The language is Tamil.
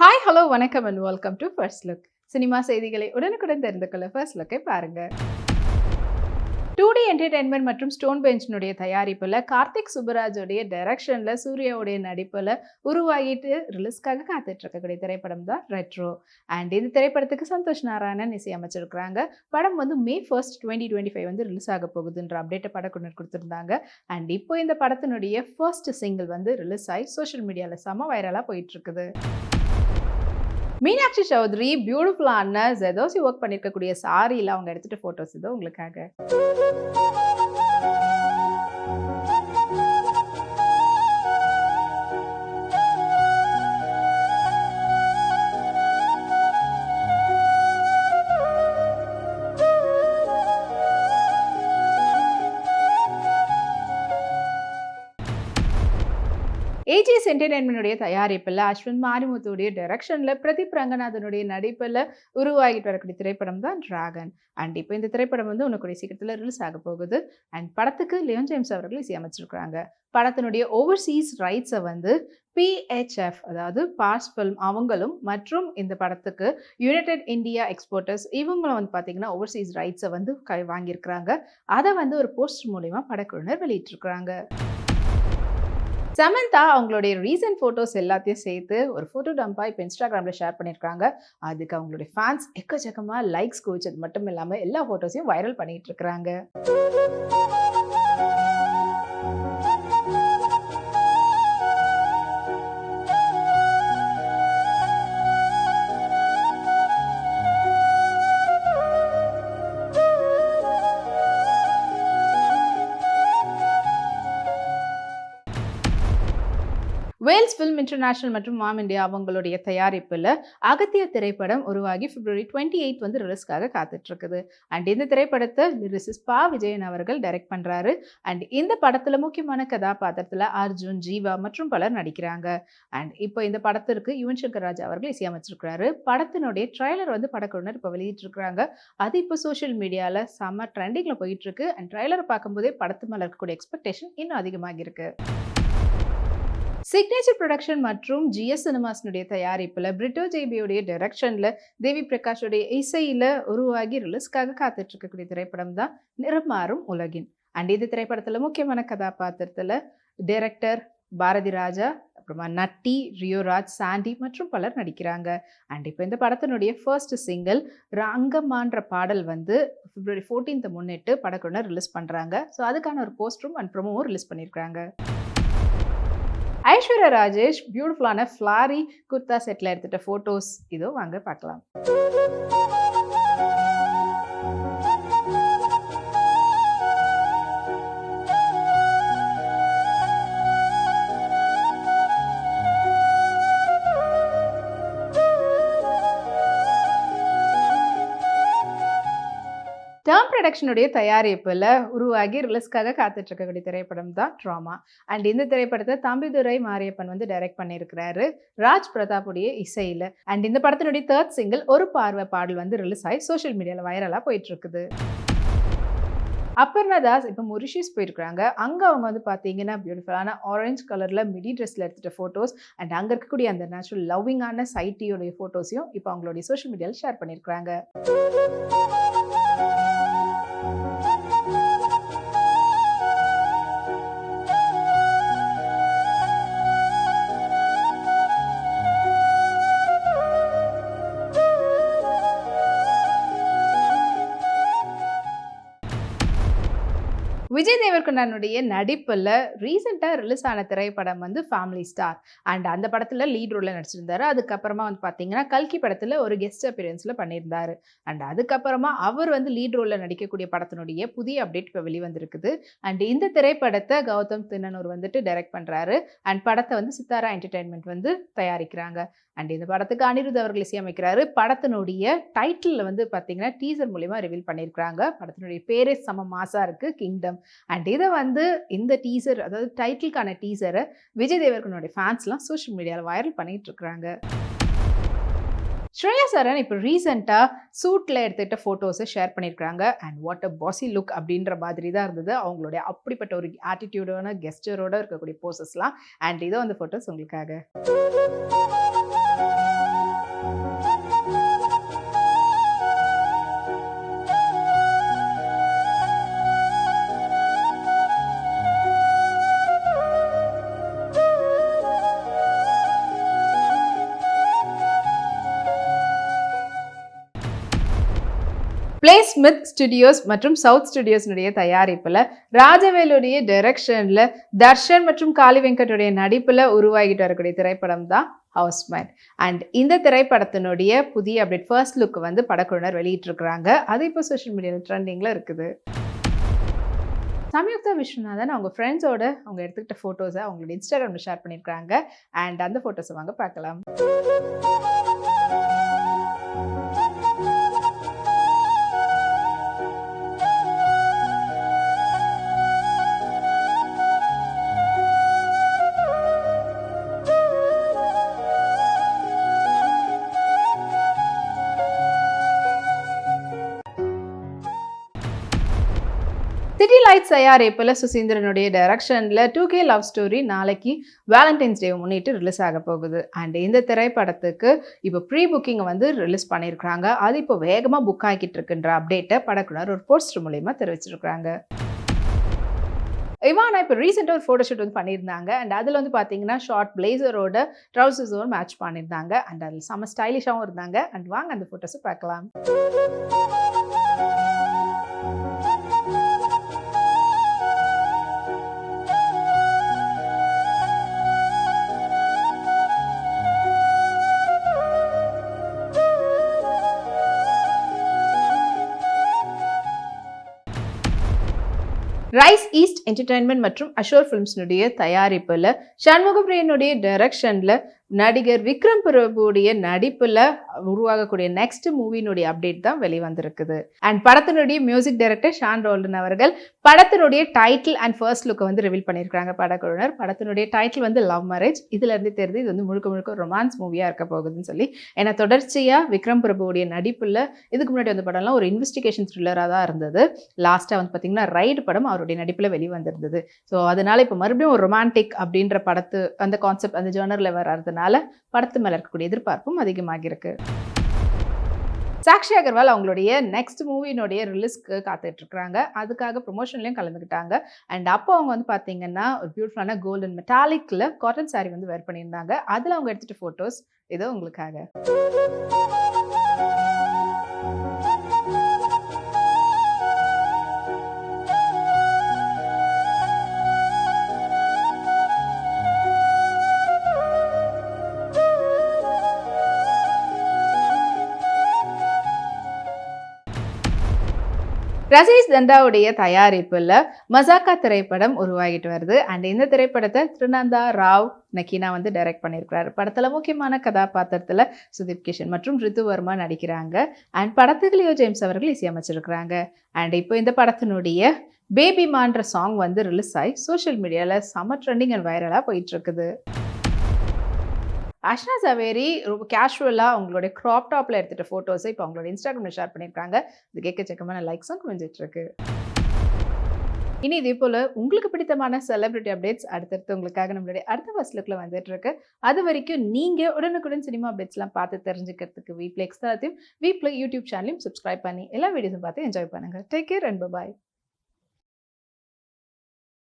ஹாய் ஹலோ வணக்கம் and welcome to first look cinema செய்திகளை உடனுக்குடன் தெரிந்து கொள்ள ஃபர்ஸ்ட் லுக்கை பாருங்கள் டூ டி என்டர்டைன்மெண்ட் மற்றும் ஸ்டோன் பெஞ்சினுடைய தயாரிப்பில் கார்த்திக் சுப்பராஜோடைய டைரக்ஷனில் சூர்யாவுடைய நடிப்பில் உருவாகிட்டு ரிலீஸ்க்காக காத்துட்டு இருக்கக்கூடிய திரைப்படம் தான் ரெட்ரோ அண்ட் இந்த திரைப்படத்துக்கு சந்தோஷ் நாராயணன் இசையமைச்சிருக்கிறாங்க படம் வந்து May first twenty twenty five வந்து ரிலீஸ் ஆக போகுதுன்ற அப்டேட்டை படக்குனர் கொடுத்துருந்தாங்க. அண்ட் இப்போ இந்த படத்தினுடைய ஃபர்ஸ்ட் சிங்கிள் வந்து ரிலீஸ் ஆகி சோஷியல் மீடியாவில் செம வைரலாக போயிட்டு இருக்குது மீனாட்சி சௌத்ரி பியூட்டிஃபுல்லான ஜெதோசி ஒர்க் பண்ணியிருக்கக்கூடிய சாரியில் அவங்க எடுத்துட்டு ஃபோட்டோஸ் இதோ உங்களுக்காக. ஏஜிஎஸ் என்டர்டைன்மெண்ட்டுடைய தயாரிப்பில் அஸ்வின் மாரிமுத்துடைய டைரக்ஷனில் பிரதீப் ரங்கநாதனுடைய நடிப்பில் உருவாகிட்டு வரக்கூடிய திரைப்படம் தான் டிராகன் அண்ட் இப்போ இந்த திரைப்படம் வந்து உனக்குடைய சீக்கிரத்தில் ரிலீஸ் ஆக போகுது. அண்ட் படத்துக்கு லியோன் ஜேம்ஸ் அவர்கள் இசையமைச்சிருக்கிறாங்க படத்தினுடைய ஓவர்சீஸ் ரைட்ஸை வந்து பிஹெச்எஃப் அதாவது பாஸ் ஃபில்ம் அவங்களும் மற்றும் இந்த படத்துக்கு யுனைடெட் இந்தியா எக்ஸ்போர்ட்டர்ஸ் இவங்களும் வந்து பார்த்தீங்கன்னா ஓவர்சீஸ் ரைட்ஸை வந்து கை வாங்கியிருக்கிறாங்க. அதை வந்து ஒரு போஸ்டர் மூலிமா படக்குழுவினர் வெளியிட்டிருக்கிறாங்க. சமந்தா அவங்களுடைய ரீசன்ட் ஃபோட்டோஸ் எல்லாத்தையும் சேர்த்து ஒரு ஃபோட்டோ டம்பாக இப்போ இன்ஸ்டாகிராமில் ஷேர் பண்ணியிருக்காங்க அதுக்கு அவங்களுடைய ஃபேன்ஸ் எக்கச்சக்கமாக லைக்ஸ் குவிச்சது மட்டும் இல்லாமல் எல்லா ஃபோட்டோஸையும் வைரல் பண்ணிகிட்டு இருக்கிறாங்க. வேல்ஸ் ஃபில்ம் இன்டர்நேஷனல் மற்றும் மாம் இந்தியா அவங்களுடைய தயாரிப்பில் அகத்திய திரைப்படம் உருவாகி பிப்ரவரி டுவெண்ட்டி எயிட் வந்து ரிலீஸ்க்காக காத்துட்ருக்குது. அண்ட் இந்த திரைப்படத்தை லிரிசிஸ் பா விஜயன் அவர்கள் டைரக்ட் பண்ணுறாரு அண்ட் இந்த படத்தில் முக்கியமான கதாபாத்திரத்தில் அர்ஜுன் ஜீவா மற்றும் பலர் நடிக்கிறாங்க. அண்ட் இப்போ இந்த படத்திற்கு யுவன் சங்கர் ராஜா அவர்கள் இசையமைச்சிருக்கிறாரு. படத்தினுடைய ட்ரைலர் வந்து படக்குழுனர் இப்போ வெளியிட்டிருக்கிறாங்க. அது இப்போ சோஷியல் மீடியாவில் செம்ம ட்ரெண்டிங்கில் போயிட்டுருக்கு அண்ட் ட்ரைலரை பார்க்கும்போதே படத்து மேலே இருக்கக்கூடிய எக்ஸ்பெக்டேஷன் இன்னும் அதிகமாக இருக்கு சிக்னேச்சர் ப்ரொடக்ஷன் மற்றும் ஜிஎஸ் சினிமாஸ்னுடைய தயாரிப்பில் பிரிட்டோ ஜேபியோடைய டைரக்ஷனில் தேவி பிரகாஷுடைய இசையில் உருவாகி ரிலீஸ்க்காக காத்துட்டு இருக்கக்கூடிய திரைப்படம் தான் நிறமாறும் உலகின். அண்ட் இந்த திரைப்படத்தில் முக்கியமான கதாபாத்திரத்தில் டைரக்டர் பாரதி ராஜா அப்புறமா நட்டி ரியோராஜ் சாண்டி மற்றும் பலர் நடிக்கிறாங்க. அண்ட் இப்போ இந்த படத்தினுடைய ஃபர்ஸ்ட் சிங்கிள் ரங்கம்மான்ற பாடல் வந்து பிப்ரவரி ஃபோர்டீன்த்தை முன்னிட்டு படக்குழுனர் ரிலீஸ் பண்ணுறாங்க ஸோ அதுக்கான ஒரு போஸ்டரும் அண்ட் ப்ரொமோவும் ரிலீஸ் பண்ணியிருக்காங்க ஐஸ்வர்யா ராஜேஷ் பியூட்டிஃபுல்லான ஃப்ளாரி குர்தா செட்டில் எடுத்துட்ட ஃபோட்டோஸ் இதோ வாங்க பார்க்கலாம். டேர்ம் ப்ரொடக்ஷனுடைய தயாரிப்பில் உருவாகி ரிலீஸ்க்காக காத்துட்டு இருக்கக்கூடிய திரைப்படம் தான் ட்ராமா அண்ட் இந்த திரைப்படத்தை தம்பிதுரை மாரியப்பன் வந்து டைரக்ட் பண்ணியிருக்கிறாரு. ராஜ் பிரதாப்புடைய இசையில். அண்ட் இந்த படத்தினுடைய தேர்ட் சிங்கிள் ஒரு பார்வை பாடல் வந்து ரிலீஸ் ஆகி சோஷியல் மீடியாவில் வைரலாக போயிட்டு இருக்குது அப்பர்ணா தாஸ் இப்போ மொரிஷியஸ் போயிருக்கிறாங்க. அங்கே அவங்க வந்து பார்த்தீங்கன்னா பியூட்டிஃபுல்லான ஆரஞ்சு கலரில் மிடி ட்ரெஸ்ஸில் எடுத்துகிட்ட ஃபோட்டோஸ் அண்ட் அங்கே இருக்கக்கூடிய அந்த நேச்சுரல் லவ்விங்கான சைட்டியோடைய ஃபோட்டோஸையும் இப்போ அவங்களுடைய சோஷியல் மீடியாவில் ஷேர் பண்ணியிருக்கிறாங்க. விஜய் தேவர்கண்ணனுடைய நடிப்பில் ரீசெண்டாக ரிலீஸ் ஆன திரைப்படம் வந்து ஃபேமிலி ஸ்டார் அண்ட் அந்த படத்தில் லீட் ரோலில் நடிச்சிருந்தாரு. அதுக்கப்புறமா வந்து பார்த்தீங்கன்னா கல்கி படத்தில் ஒரு கெஸ்ட் அப்பியரன்ஸில் பண்ணியிருந்தாரு. அண்ட் அதுக்கப்புறமா அவர் வந்து லீட் ரோலில் நடிக்கக்கூடிய படத்தினுடைய புதிய அப்டேட் இப்போ வெளிவந்திருக்குது. அண்ட் இந்த திரைப்படத்தை கௌதம் தின்னனூர் வந்துட்டு டைரக்ட் பண்ணுறாரு அண்ட் படத்தை வந்து சித்தாரா என்டர்டைன்மெண்ட் வந்து தயாரிக்கிறாங்க. அண்ட் இந்த படத்துக்கு அனிருத் அவர்கள் இசையமைக்கிறாரு. படத்தினுடைய டைட்டிலில் வந்து பார்த்தீங்கன்னா டீசர் மூலிமா ரிவீல் பண்ணியிருக்கிறாங்க. படத்தினுடைய பேரே சம மாசாக இருக்குது கிங்டம் அண்ட் இதை வந்து இந்த டீசர் அதாவது டைட்டிலுக்கான டீசரை விஜய் தேவர்கனுடைய ஃபேன்ஸ்லாம் சோஷியல் மீடியாவில் வைரல் பண்ணிகிட்டு இருக்கிறாங்க. ஸ்ரேயா சரண் இப்போ ரீசெண்டாக சூட்டில் எடுத்துகிட்ட ஃபோட்டோஸை ஷேர் பண்ணியிருக்காங்க and what a bossy look அப்படின்ற மாதிரி தான் இருந்தது. அவங்களுடைய அப்படிப்பட்ட ஒரு ஆட்டிடியூடான கெஸ்டரோட இருக்கக்கூடிய போசஸ்லாம் அண்ட் இதோ அந்த ஃபோட்டோஸ் உங்களுக்காக. பிளே ஸ்மித் ஸ்டுடியோஸ் மற்றும் சவுத் ஸ்டுடியோஸ்னுடைய தயாரிப்பில் ராஜவேலுடைய டைரக்ஷனில் தர்ஷன் மற்றும் காளி வெங்கட்டுடைய நடிப்பில் உருவாகிட்டு வரக்கூடிய திரைப்படம் தான் ஹவுஸ்மேன் அண்ட் இந்த திரைப்படத்தினுடைய புதிய அப்டேட் ஃபர்ஸ்ட் லுக் வந்து படக்குழுவினர் வெளியிட்டிருக்கிறாங்க. அது இப்போ சோஷியல் மீடியாவில் ட்ரெண்டிங்கில் இருக்குது. சம்யுக்தா விஸ்வநாதன் அவங்க ஃப்ரெண்ட்ஸோட அவங்க எடுத்துக்கிட்ட ஃபோட்டோஸை அவங்களோட இன்ஸ்டாகிராமில் ஷேர் பண்ணியிருக்காங்க அண்ட் அந்த ஃபோட்டோஸை வாங்க பார்க்கலாம். சிட்டி லைட்ஸ் தயாரிப்பில் சுசீந்திரனுடைய டைரக்ஷனில் டூ கே லவ் ஸ்டோரி நாளைக்கு வேலண்டைன்ஸ் டே முன்னிட்டு ரிலீஸ் ஆக போகுது. அண்ட் இந்த திரைப்படத்துக்கு இப்போ ப்ரீ புக்கிங்கை வந்து ரிலீஸ் பண்ணியிருக்கிறாங்க அது இப்போ வேகமாக புக் ஆகிட்டு இருக்குன்ற அப்டேட்டை படக்குனர் ஒரு போஸ்டர் மூலயமா தெரிவிச்சிருக்கிறாங்க. இவானா இப்போ ரீசெண்டாக ஒரு ஃபோட்டோ ஷூட் வந்து பண்ணியிருந்தாங்க. அண்ட் அதில் வந்து பார்த்தீங்கன்னா ஷார்ட் பிளேசரோட ட்ரௌசர்ஸோட மேட்ச் பண்ணியிருந்தாங்க. அண்ட் அதில் செம்ம ஸ்டைலிஷாகவும் இருந்தாங்க. அண்ட் வாங்க அந்த ஃபோட்டோஸை பார்க்கலாம். ரைஸ் ஈஸ்ட் என்டர்டைன்மெண்ட் மற்றும் அஷோர் ஃபிலிம்ஸ்னுடைய தயாரிப்பில் சண்முகப்பிரியனுடைய டைரக்ஷனில் நடிகர் விக்ரம் பிரபுடைய நடிப்பில் உருவாகக்கூடிய நெக்ஸ்ட் மூவினுடைய அப்டேட் தான் வெளிவந்திருக்குது. அண்ட் படத்தினுடைய மியூசிக் டைரக்டர் ஷான் ரோல்டன் அவர்கள் படத்தினுடைய டைட்டில் அண்ட் ஃபர்ஸ்ட் லுக்கை வந்து ரிவீல் பண்ணியிருக்காங்க படக்குழுவினர். படத்தினுடைய டைட்டில் வந்து லவ் மேரேஜ் இதுலேருந்து தெரிஞ்சு இது வந்து முழுக்க முழுக்க ரொமான்ஸ் மூவியாக இருக்க போகுதுன்னு சொல்லி. ஏன்னா தொடர்ச்சியாக விக்ரம் பிரபுடைய நடிப்பில் இதுக்கு முன்னாடி வந்த படம்லாம் ஒரு இன்வெஸ்டிகேஷன் த்ரில்லராக தான் இருந்தது. லாஸ்ட்டாக வந்து பார்த்தீங்கன்னா ரைடு படம் அவருடைய நடிப்பில் வெளிவந்திருந்தது. ஸோ அதனால் இப்போ மறுபடியும் ஒரு ரொமான்டிக் அப்படின்ற படத்து அந்த கான்செப்ட் அந்த ஜேர்னரில் வர்றதுனால படத்து மேலே இருக்கக்கூடிய எதிர்பார்ப்பும் அதிகமாகியிருக்கு சாக்ஷி அகர்வால் அவங்களுடைய நெக்ஸ்ட் மூவினுடைய ரிலீஸ்க்கு காத்துட்டு இருக்கிறாங்க அதுக்காக ப்ரொமோஷன்லையும் கலந்துக்கிட்டாங்க. அண்ட் அப்போ அவங்க வந்து பார்த்தீங்கன்னா ஒரு பியூட்டிஃபுல்லான கோல்டன் மெட்டாலிக்கில் காட்டன் சாரி வந்து வேர் பண்ணியிருந்தாங்க. அதில் அவங்க எடுத்துகிட்ட ஃபோட்டோஸ் இதோ உங்களுக்காக. ரசீஷ் தண்டாவுடைய தயாரிப்பில் மசாக்கா திரைப்படம் உருவாகிட்டு வருது. அண்ட் இந்த திரைப்படத்தை திருநந்தா ராவ் நக்கீனா வந்து டைரக்ட் பண்ணியிருக்கிறாரு படத்தில் முக்கியமான கதாபாத்திரத்தில் சுதீப் கிஷன் மற்றும் ரித்துவர்மா நடிக்கிறாங்க. அண்ட் படத்துக்கு லியோ ஜேம்ஸ் அவர்கள் இசையமைச்சிருக்கிறாங்க. அண்ட் இப்போ இந்த படத்தினுடைய பேபி மான்ற சாங் வந்து ரிலீஸ் ஆகி சோஷியல் மீடியாவில் செம ட்ரெண்டிங் அண்ட் வைரலாக போயிட்டுருக்குது அஷ்னா சவேரி ரொம்ப கேஷுவலாக அவங்களுடைய க்ராப் டாப்பில் எடுத்துகிட்ட ஃபோட்டோஸை இப்போ அவங்களோட இன்ஸ்டாகிராமில் ஷேர் பண்ணியிருக்காங்க இது கேட்கச்சக்கமான லைக்ஸும் குவிஞ்சிட்ருக்கு. இனி இதே போல் உங்களுக்கு பிடித்தமான செலிபிரிட்டி அப்டேட்ஸ் அடுத்தடுத்து உங்களுக்காக நம்மளுடைய அடுத்த ஃபர்ஸ்ட் லுக்கில் வந்துட்டு இருக்கு அது வரைக்கும் நீங்கள் உடனுக்குடன் சினிமா அப்டேட்ஸ்லாம் பார்த்து தெரிஞ்சுக்கிறதுக்கு வீப்ளே எக்ஸ்ட்ராத்தையும் வீப்ளே யூடியூப் சேனலையும் சப்ஸ்கிரைப் பண்ணி எல்லா வீடியோஸும் பார்த்து என்ஜாய் பண்ணுங்கள் டேக் கேர் அண்ட் பாய்